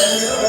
Yeah.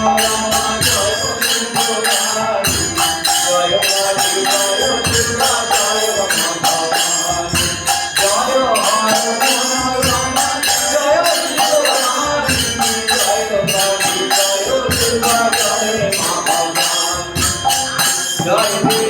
Manorama Joy